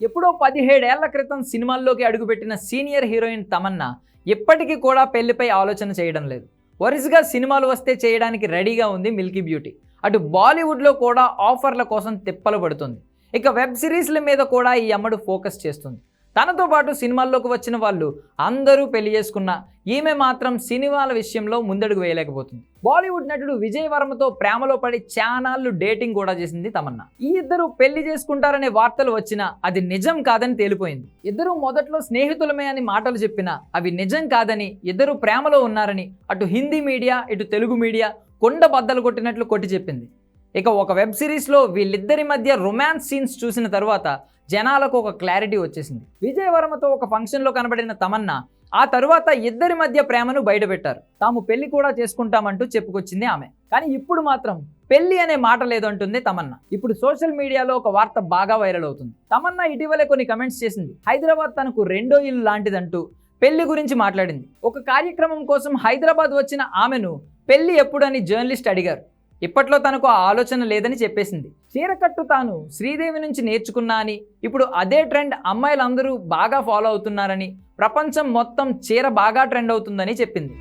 ఎప్పుడో పదిహేడేళ్ళ క్రితం సినిమాల్లోకి అడుగుపెట్టిన సీనియర్ హీరోయిన్ తమన్నా ఇప్పటికీ కూడా పెళ్ళిపై ఆలోచన చేయడం లేదు. వరుసగా సినిమాలు వస్తే చేయడానికి రెడీగా ఉంది మిల్కీ బ్యూటీ. అటు బాలీవుడ్లో కూడా ఆఫర్ల కోసం తిప్పలు పడుతుంది. ఇక వెబ్ సిరీస్ల మీద కూడా ఈ అమ్మడు ఫోకస్ చేస్తుంది. తనతో పాటు సినిమాల్లోకి వచ్చిన వాళ్ళు అందరూ పెళ్ళి చేసుకున్న ఈమె మాత్రం సినిమాల విషయంలో ముందడుగు వేయలేకపోతుంది. బాలీవుడ్ నటుడు విజయ్ వర్మతో ప్రేమలో పడి చానాళ్ళు డేటింగ్ కూడా చేసింది తమన్నా. ఈ ఇద్దరు పెళ్ళి చేసుకుంటారనే వార్తలు వచ్చినా అది నిజం కాదని తేలిపోయింది. ఇద్దరు మొదట్లో స్నేహితులమే అని మాటలు చెప్పినా అవి నిజం కాదని ఇద్దరు ప్రేమలో ఉన్నారని అటు హిందీ మీడియా ఇటు తెలుగు మీడియా కొండ బద్దలు కొట్టినట్లు కొట్టి చెప్పింది. ఇక ఒక వెబ్ సిరీస్లో వీళ్ళిద్దరి మధ్య రొమాన్స్ సీన్స్ చూసిన తర్వాత జనాలకు ఒక క్లారిటీ వచ్చేసింది. విజయవర్మతో ఒక ఫంక్షన్లో కనబడిన తమన్నా ఆ తరువాత ఇద్దరి మధ్య ప్రేమను బయటపెట్టారు. తాము పెళ్ళి కూడా చేసుకుంటామంటూ చెప్పుకొచ్చింది ఆమె. కానీ ఇప్పుడు మాత్రం పెళ్ళి అనే మాట లేదంటుంది తమన్నా. ఇప్పుడు సోషల్ మీడియాలో ఒక వార్త బాగా వైరల్ అవుతుంది. తమన్నా ఇటీవలే కొన్ని కమెంట్స్ చేసింది. హైదరాబాద్ తనకు రెండో ఇల్లు లాంటిదంటూ పెళ్ళి గురించి మాట్లాడింది. ఒక కార్యక్రమం కోసం హైదరాబాద్ వచ్చిన ఆమెను పెళ్ళి ఎప్పుడని జర్నలిస్ట్ అడిగారు. ఇప్పట్లో తనకు ఆ ఆలోచన లేదని చెప్పేసింది. చీరకట్టు తాను శ్రీదేవి నుంచి నేర్చుకున్నా అని ఇప్పుడు అదే ట్రెండ్ అమ్మాయిలందరూ బాగా ఫాలో అవుతున్నారని ప్రపంచం మొత్తం చీర బాగా ట్రెండ్ అవుతుందని చెప్పింది.